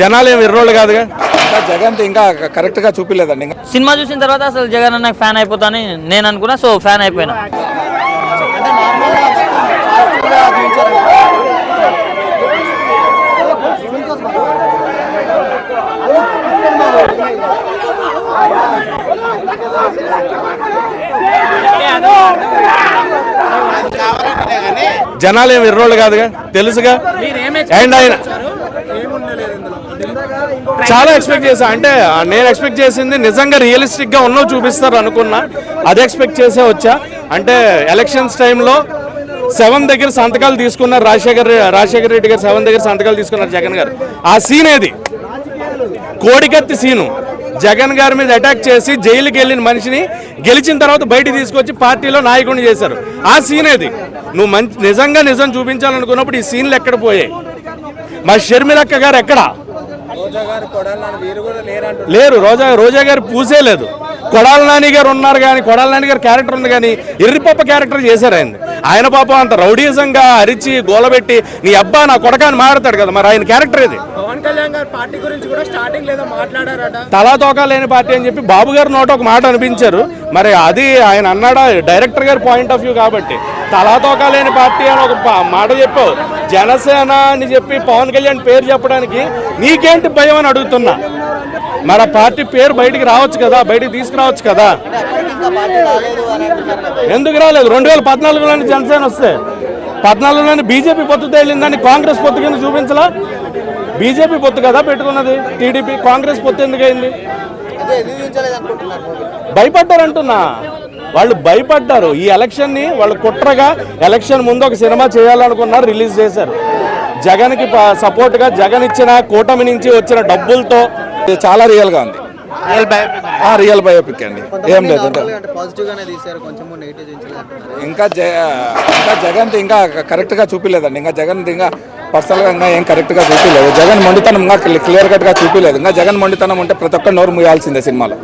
జనాలు ఏమి ఎర్రోళ్ళు కాదుగా? ఇంకా జగన్ ఇంకా కరెక్ట్గా చూపిలేదండి. ఇంకా సినిమా చూసిన తర్వాత అసలు జగన్ అన్నకి ఫ్యాన్ అయిపోతాని నేను అనుకున్నా సో ఫ్యాన్ అయిపోయినా. జనాలు ఏమి ఎర్రోళ్ళు కాదుగా? తెలుసుగా? అండ్ ఆయన చాలా ఎక్స్పెక్ట్ చేశా. అంటే నేను ఎక్స్పెక్ట్ చేసింది నిజంగా రియలిస్టిక్గా ఉన్నవి చూపిస్తారు అనుకున్నా. అది ఎక్స్పెక్ట్ చేసే వచ్చా. అంటే ఎలక్షన్స్ టైంలో సెవెన్ దగ్గర సంతకాలు తీసుకున్నారు రాజశేఖర్ రాజశేఖర్ రెడ్డి గారు. సెవెన్ దగ్గర సంతకాలు తీసుకున్నారు జగన్ గారు. ఆ సీన్ ఏది? కోడికత్తి సీను జగన్ గారి మీద అటాక్ చేసి జైలుకి వెళ్ళిన మనిషిని గెలిచిన తర్వాత బయటికి తీసుకొచ్చి పార్టీలో నాయకుడిని చేశారు. ఆ సీన్ ఏది? నువ్వు మంచి నిజంగా నిజం చూపించాలనుకున్నప్పుడు ఈ సీన్లు ఎక్కడ పోయాయి? మా షర్మిలక్క గారు ఎక్కడా? లేరు రోజా రోజా గారు పూసే లేదు. కొడాల నాని గారు ఉన్నారు కానీ కొడాల నాని గారు క్యారెక్టర్ ఉంది కానీ ఎర్రిపప్ప క్యారెక్టర్ చేశారు ఆయన ఆయన పాపం అంత రౌడీజంగా అరిచి గోలబెట్టి నీ అబ్బా నా కొడకాని మాడతాడు కదా మరి ఆయన క్యారెక్టర్ ఇది. పవన్ కళ్యాణ్ గారు పార్టీ గురించి కూడా స్టార్టింగ్ లేదో మాట్లాడారట. తలా తోకా లేని పార్టీ అని చెప్పి బాబు గారు నోట ఒక మాట అనిపించారు. మరి అది ఆయన అన్నాడా డైరెక్టర్ గారి పాయింట్ ఆఫ్ వ్యూ కాబట్టి. తలా తోకా లేని పార్టీ అని ఒక మాట చెప్పావు. జనసేన అని చెప్పి పవన్ కళ్యాణ్ పేరు చెప్పడానికి నీకేంటి భయం అని అడుగుతున్నా. ఆ పార్టీ పేరు బయటికి రావచ్చు కదా బయటికి తీసుకురావచ్చు కదా? ఎందుకు రాలేదు? రెండు వేల పద్నాలుగులోని జనసేన వస్తే. పద్నాలుగులోని బీజేపీ పొత్తు తేలిందని కాంగ్రెస్ పొత్తు కింద చూపించలా? బీజేపీ పొత్తు కదా పెట్టుకున్నది టీడీపీ కాంగ్రెస్ పొత్తు ఎందుకు అయింది భయపడ్డారంటున్నా. వాళ్ళు భయపడ్డారు. ఈ ఎలక్షన్ని వాళ్ళు కుట్రగా ఎలక్షన్ ముందు ఒక సినిమా చేయాలనుకున్నారు రిలీజ్ చేశారు. జగన్కి సపోర్ట్గా జగన్ ఇచ్చిన కూటమి నుంచి వచ్చిన డబ్బులతో చాలా రియల్గా ఉంది. ఆ రియల్ బయోపిక్ అండి. ఏం లేదు అంటే పాజిటివ్ గానే తీశారు కొంచెం నెగిటివ్ చూపించలేదు ఇంకా ఇంకా జగన్ ఇంకా కరెక్ట్గా చూపిలేదండి. ఇంకా జగన్ ఇంకా పర్సనల్గా ఇంకా ఏం కరెక్ట్గా చూపిలేదు. జగన్ మొండితనం ఇంకా క్లియర్ కట్గా చూపిలేదు. ఇంకా జగన్ మొండితనం ఉంటే ప్రతి ఒక్క నోరు మూయాల్సిందే సినిమాలో.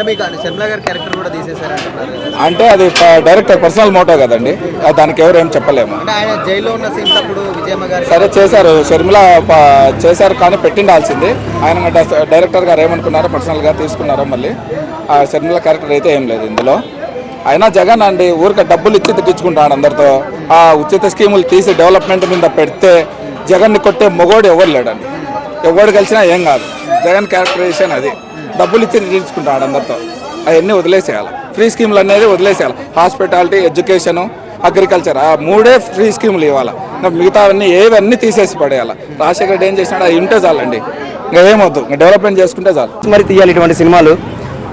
అంటే మీకు శర్మిల గారి క్యారెక్టర్ కూడా తీసేశారంటున్నారు అంటే అది డైరెక్టర్ పర్సనల్ మోటో కదండి. దానికి ఎవరు ఏం చెప్పలేము. అంటే ఆయన జైల్లో ఉన్న సీన్స్ అప్పుడు విజయమ్మ గారు సరే చేశారు. షర్మిల ప- చేశారు కానీ పెట్టిండాల్సింది. ఆయన డైరెక్టర్ గారు ఏమనుకున్నారో పర్సనల్గా తీసుకున్నారో మళ్ళీ. ఆ షర్మిల క్యారెక్టర్ అయితే ఏం లేదు ఇందులో. అయినా జగన్ అండి ఊరికే డబ్బులు ఇచ్చి తిట్టించుకుంటాడు అందరితో. ఆ ఉచిత స్కీములు తీసి డెవలప్మెంట్ మీద పెడితే జగన్ని కొట్టే మొగోడు ఎవరు లేడండి. ఎవడు కలిసినా ఏం కాదు. జగన్ క్యారెక్టరైజేషన్ అది. డబ్బులు ఇచ్చి తీర్చుకుంటాడు అందరితో అవన్నీ వదిలేసేయాలి. ఫ్రీ స్కీములు అనేది వదిలేసేయాలి. హాస్పిటాలిటీ ఎడ్యుకేషను అగ్రికల్చర్ ఆ మూడే ఫ్రీ స్కీములు ఇవ్వాలి. మిగతా మిగతావన్నీ ఏవన్నీ తీసేసి పడేయాలి. రాజశేఖర్ రెడ్డి ఏం చేసినాడు? అది ఉంటే చాలండి. ఇంకా ఏమొద్దు. డెవలప్మెంట్ చేసుకుంటే చాలు. మరి తీయాలి ఇటువంటి సినిమాలు.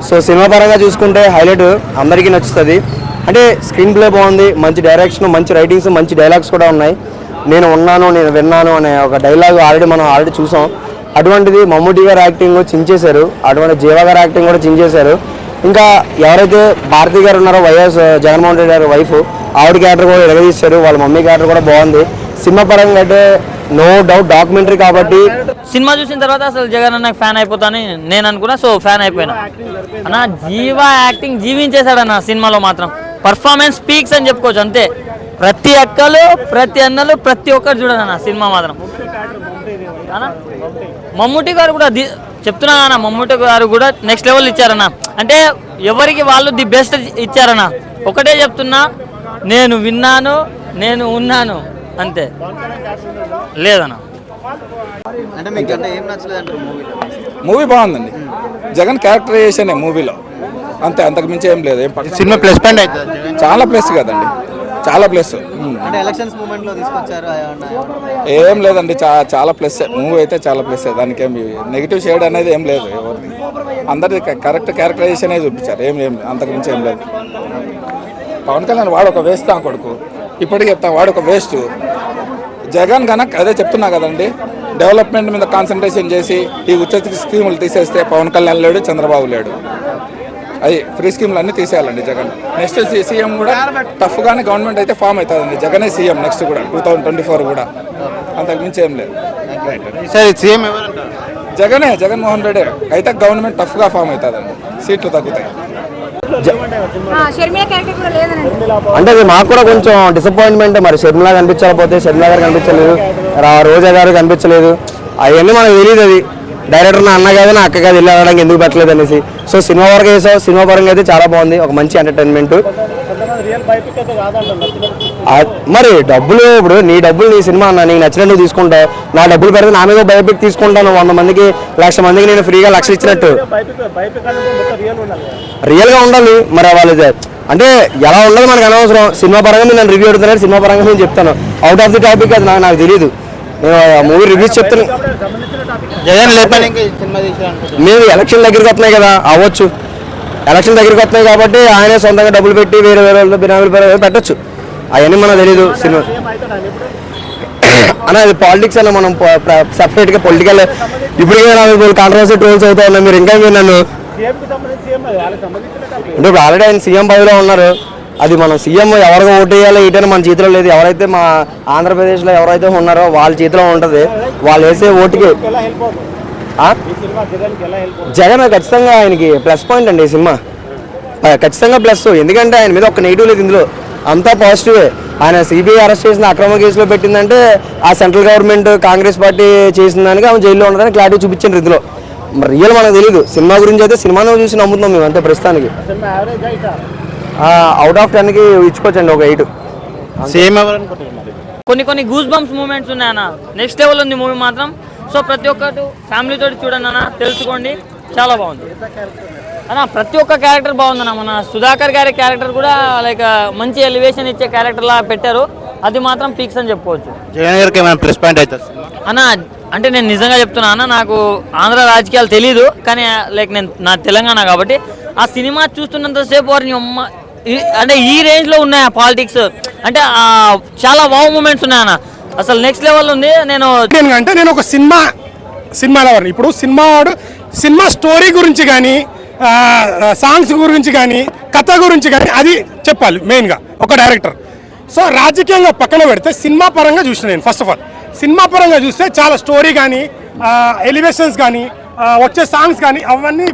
సో సినిమా పరంగా చూసుకుంటే హైలైట్ అందరికీ నచ్చుతుంది. అంటే స్క్రీన్ ప్లే బాగుంది మంచి డైరెక్షన్ మంచి రైటింగ్స్ మంచి డైలాగ్స్ కూడా ఉన్నాయి. నేను ఉన్నాను నేను విన్నాను అనే ఒక డైలాగ్ ఆల్రెడీ మనం ఆల్రెడీ చూసాం. అటువంటిది మమ్మూటి గారు యాక్టింగ్ చించేశారు. అటువంటి జీవ గారు యాక్టింగ్ కూడా చించేశారు. ఇంకా ఎవరైతే భారతి గారు ఉన్నారో వైఎస్ జగన్మోహన్ రెడ్డి గారి వైఫ్ ఆవిడ క్యారెక్టర్ కూడా ఎగదీశారు వాళ్ళ మమ్మీ క్యారెక్టర్ కూడా బాగుంది. సినిమా పరంగా అంటే నో డౌట్ డాక్యుమెంటరీ కాబట్టి సినిమా చూసిన తర్వాత అసలు జగన్ అన్న ఫ్యాన్ అయిపోతాని నేను అనుకున్నా సో ఫ్యాన్ అయిపోయినా. అన్న జీవ యాక్టింగ్ జీవించేశాడన్న సినిమాలో మాత్రం. పర్ఫార్మెన్స్ స్పీక్స్ అని చెప్పుకోవచ్చు అంతే. ప్రతి అక్కలు ప్రతి అన్నలు ప్రతి ఒక్కరు చూడండి సినిమా మాత్రం. అన్న, మమ్ముటి గారు కూడా ది- చెప్తున్నా అన్న మమ్ముటి గారు కూడా నెక్స్ట్ లెవెల్ ఇచ్చారన్న. అంటే ఎవరికి వాళ్ళు ది బెస్ట్ ఇచ్చారన్న. ఒకటే చెప్తున్నా నేను విన్నాను నేను ఉన్నాను అంతే. లేదన్న. మూవీ బాగుందండి. జగన్ క్యారెక్టరైజేషన్ మూవీలో అంతే అంతకు మించి ఏం లేదు. ఏం పక్క- సినిమా ప్లస్ పాయింట్ అవుతుంది చాలా ప్లస్ కదండి. చాలా ప్లస్ అంటే ఎలక్షన్స్ మూమెంట్లో తీసుకొచ్చారు ఏమన్నా? ఏం లేదండి చాలా ప్లస్ మూవీ అయితే చాలా ప్లస్ దానికి ఏమి నెగిటివ్ షేడ్ అనేది ఏం లేదు ఎవరిది. అందరిది కరెక్ట్ క్యారెక్టరైజేషన్ చూపించారు. ఏం ఏం అంతకు మించి ఏం లేదు. పవన్ కళ్యాణ్ వాడు ఒక వేస్ట్ ఆ కొడుకు. ఇప్పటికి చెప్తాను వాడు ఒక వేస్ట్ జగన్ కనుక అదే చెప్తున్నా కదండి డెవలప్మెంట్ మీద కాన్సన్ట్రేషన్ చేసి ఈ ఉచిత స్కీములు తీసేస్తే పవన్ కళ్యాణ్ లేడు చంద్రబాబు లేడు. అది ఫ్రీ స్కీమ్లు అన్ని తీసేయాలండి జగన్. నెక్స్ట్ సీఎం కూడా టఫ్ గానే గవర్నమెంట్ అయితే ఫామ్ అవుతుందండి. జగనే సీఎం నెక్స్ట్ కూడా టూ థౌసండ్ ట్వంటీ ఫోర్ కూడా. అంతకు మించి ఏం లేదు. సరే సీఎం ఎవరంటారు? జగనే జగన్మోహన్ రెడ్డి. అయితే గవర్నమెంట్ టఫ్గా ఫామ్ అవుతుందండి. సీట్లు తగ్గుతాయి. ఆ, షర్మిల క్యారెక్టర్ కూడా లేదనండి. అంటే అది మాకు కూడా కొంచెం డిసప్పాయింట్మెంట్ మరి షర్మిలా కనిపించకపోతే షర్మిలా గారు కనిపించలేదు రా- రోజా గారు కనిపించలేదు. అవన్నీ మనకు తెలియదు అది. డైరెక్టర్ నా అన్న కాదు నా అక్క కాదు వెళ్ళి అడగడానికి ఎందుకు పెట్టలేదు అనేసి. సో సినిమా వరకు వేసావు సినిమా పరంగా అయితే చాలా బాగుంది ఒక మంచి ఎంటర్టైన్మెంట్ మరి డబ్బులు ఇప్పుడు నీ డబ్బులు నీ సినిమా అన్న నీకు నచ్చినట్టు తీసుకుంటావు నా డబ్బులు పెడితే నా మీద బయోపిక్ తీసుకుంటాను వంద మందికి లక్ష మందికి నేను ఫ్రీగా లక్ష ఇచ్చినట్టు. రియల్గా ఉండాలి మరి వాళ్ళు అంటే ఎలా ఉండదు మనకు అనవసరం. సినిమా పరంగా నేను రివ్యూ అడుగుతున్నారు సినిమా పరంగా నేను చెప్తాను. అవుట్ ఆఫ్ ది టాపిక్ అది నాకు నాకు తెలియదు నేను మూవీ రివ్యూస్ చెప్తాను జగన్ లేపని మేము ఎలక్షన్ దగ్గరికి వస్తున్నాయి కదా అవ్వచ్చు. ఎలక్షన్ దగ్గరికి వస్తున్నాయి కాబట్టి ఆయనే సొంతంగా డబ్బులు పెట్టి వేరే వేరే వాళ్ళతో బినామీల పెట్టచ్చు. అవన్నీ మనకు తెలియదు సినిమా. అన్న ఇది పాలిటిక్స్ అన్న మనం సపరేట్గా పొలిటికల్ ఇప్పటికే నాకు కాంట్రవర్సీ ట్రోల్స్ అవుతా ఉన్నాయి. మీరు ఇంకా మీరు నన్ను అంటే ఇప్పుడు ఆల్రెడీ ఆయన సీఎం పదవిలో ఉన్నారు. అది మనం సీఎం ఎవరికి ఓటేయాలో ఏంటని మన చేతిలో లేదు. ఎవరైతే మా ఆంధ్రప్రదేశ్లో ఎవరైతే ఉన్నారో వాళ్ళ చేతిలో ఉంటుంది. వాళ్ళు వేసే ఓటుకి. జగన్ ఖచ్చితంగా ఆయనకి ప్లస్ పాయింట్ అండి ఈ సినిమా. ఖచ్చితంగా ప్లస్. ఎందుకంటే ఆయన మీద ఒక నెగిటివ్ లేదు ఇందులో. అంతా పాజిటివే. ఆయన సిబిఐ అరెస్ట్ చేసిన అక్రమ కేసులో పెట్టిందంటే ఆ సెంట్రల్ గవర్నమెంట్ కాంగ్రెస్ పార్టీ చేసిన దానికి ఆమె జైల్లో ఉండదని క్లారిటీ చూపించండి ఇందులో. మరి రియల్ మనకు తెలియదు సినిమా గురించి అయితే సినిమాను చూసి నమ్ముతున్నాం మేము అంతే ప్రస్తుతానికి. అవుట్ ఆఫ్ టెన్కి ఇచ్చుకోవచ్చండి ఒక ఎయిట్ సేమ్ కొన్ని కొన్ని గూస్ బంప్స్ మూమెంట్స్ ఉన్నాయన్న నెక్స్ట్ లెవెల్ ఉంది మూవీ మాత్రం. సో ప్రతి ఒక్కరు ఫ్యామిలీ తోటి చూడండి అన్న. తెలుసుకోండి. చాలా బాగుంది. అన్న ప్రతి ఒక్క క్యారెక్టర్ బాగుందన్న మన సుధాకర్ గారి క్యారెక్టర్ కూడా లైక్ మంచి ఎలివేషన్ ఇచ్చే క్యారెక్టర్ లా పెట్టారు. అది మాత్రం పీక్స్ అని చెప్పుకోవచ్చు. జగన్ గారికి ఏమైనా ప్లస్ పాయింట్ అవుతుంది అన్న అంటే నేను నిజంగా చెప్తున్నా అన్న నాకు ఆంధ్ర రాజకీయాలు తెలీదు. కానీ లైక్ నేను నా తెలంగాణ కాబట్టి ఆ సినిమా చూస్తున్నంతసేపు వారిని అంటే ఈ రేంజ్లో ఉన్నాయి ఆ పాలిటిక్స్ అంటే చాలా వావ్ మూమెంట్స్ ఉన్నాయన్న అసలు నెక్స్ట్ లెవెల్ ఉంది నేను అంటే నేను ఒక సినిమా సినిమా వాడిని ఇప్పుడు సినిమా వాడు సినిమా స్టోరీ గురించి కానీ సాంగ్స్ గురించి కానీ కథ గురించి కానీ అది చెప్పాలి మెయిన్గా ఒక డైరెక్టర్ సో రాజకీయంగా పక్కన పెడితే సినిమా పరంగా చూసిన నేను ఫస్ట్ ఆఫ్ ఆల్ సినిమా పరంగా చూస్తే చాలా స్టోరీ కానీ ఎలివేషన్స్ కానీ వచ్చే సాంగ్స్ కానీ అవన్నీ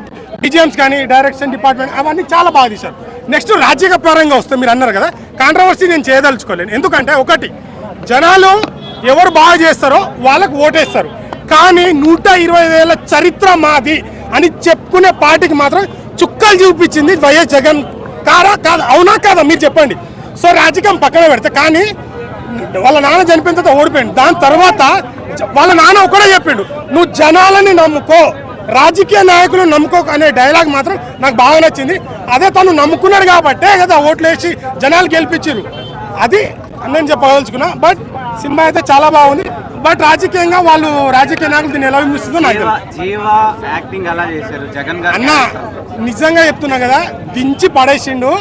డిజిఎమ్స్ కానీ డైరెక్షన్ డిపార్ట్మెంట్ అవన్నీ చాలా బాగా తీశారు. నెక్స్ట్ రాజకీయ పరంగా వస్తే మీరు అన్నారు కదా కాంట్రవర్సీ నేను చేయదలుచుకోలేను. ఎందుకంటే ఒకటి జనాలు ఎవరు బాగా చేస్తారో వాళ్ళకు ఓటేస్తారు. కానీ నూట ఇరవై వేల చరిత్ర మాది అని చెప్పుకునే పార్టీకి మాత్రం చుక్కలు చూపించింది వైఎస్ జగన్. కారా? కాదా? అవునా? కాదా? మీరు చెప్పండి. సో రాజకీయం పక్కన పెడితే కానీ వాళ్ళ నాన్న చనిపోయిన తర్వాత ఓడిపోయింది దాని తర్వాత వాళ్ళ నాన్న ఒకడే చెప్పిండు నువ్వు జనాలని నమ్ముకో. రాజకీయ నాయకులు నమ్ముకో అనే డైలాగ్ మాత్రం నాకు బాగా నచ్చింది. అదే తను నమ్ముకున్నాడు కాబట్టే కదా ఓట్లు వేసి జనాలు గెలిపించారు అది నేను చెప్పదలుచుకున్నా. బట్ సినిమా అయితే చాలా బాగుంది. బట్ రాజకీయంగా వాళ్ళు రాజకీయ నాయకులు దీన్ని ఎలా విమర్శిస్తుందో నాకు అన్న నిజంగా చెప్తున్నా కదా దించి పడేసిండు.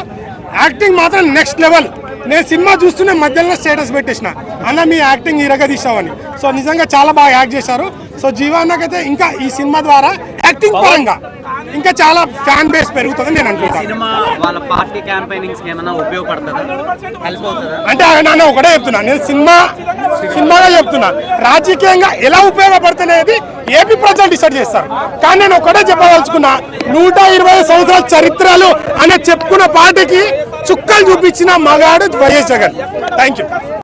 యాక్టింగ్ మాత్రం నెక్స్ట్ లెవెల్. నేను సినిమా చూస్తూనే మధ్యలో స్టేటస్ పెట్టేసిన. అన్న మీ యాక్టింగ్ ఇరగ తీసావని సో నిజంగా చాలా బాగా యాక్ట్ చేశారు. సో జీవా అన్నకైతే ఇంకా ఈ సినిమా ద్వారా యాక్టింగ్ పరంగా ఇంకా చాలా ఫ్యాన్ బేస్ పెరుగుతుందని నేను అనుకుంటాను అంటే నాన్న ఒకటే చెప్తున్నా నేను సినిమా సినిమాగా చెప్తున్నా. రాజకీయంగా ఎలా ఉపయోగపడుతున్నది ఏపీ ప్రజలు డిసైడ్ చేస్తారు. కానీ నేను ఒకటే చెప్పదలుచుకున్నా నూట ఇరవై సంవత్సరాల చరిత్రలు అనే చెప్పుకున్న పార్టీకి చుక్కలు చూపించిన మగాడు వైఎస్ జగన్. Thank you